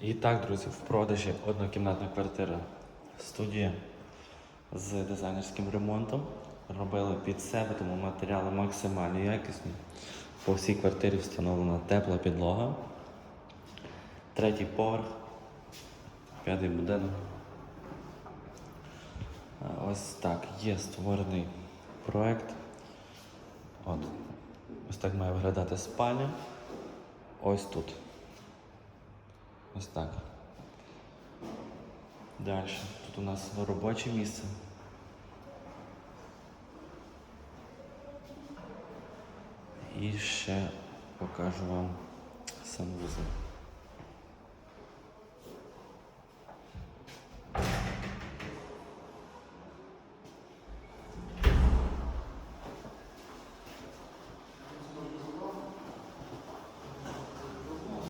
І так, друзі, в продажі однокімнатна квартира студія з дизайнерським ремонтом. Робили під себе, тому матеріали максимально якісні. По всій квартирі встановлена тепла підлога. Третій поверх, п'ятий будинок. Ось так, є створений проект. От. Ось так має виглядати спальня. Ось тут. Ось так. Далі. Тут у нас робоче місце. І ще покажу вам санвузол.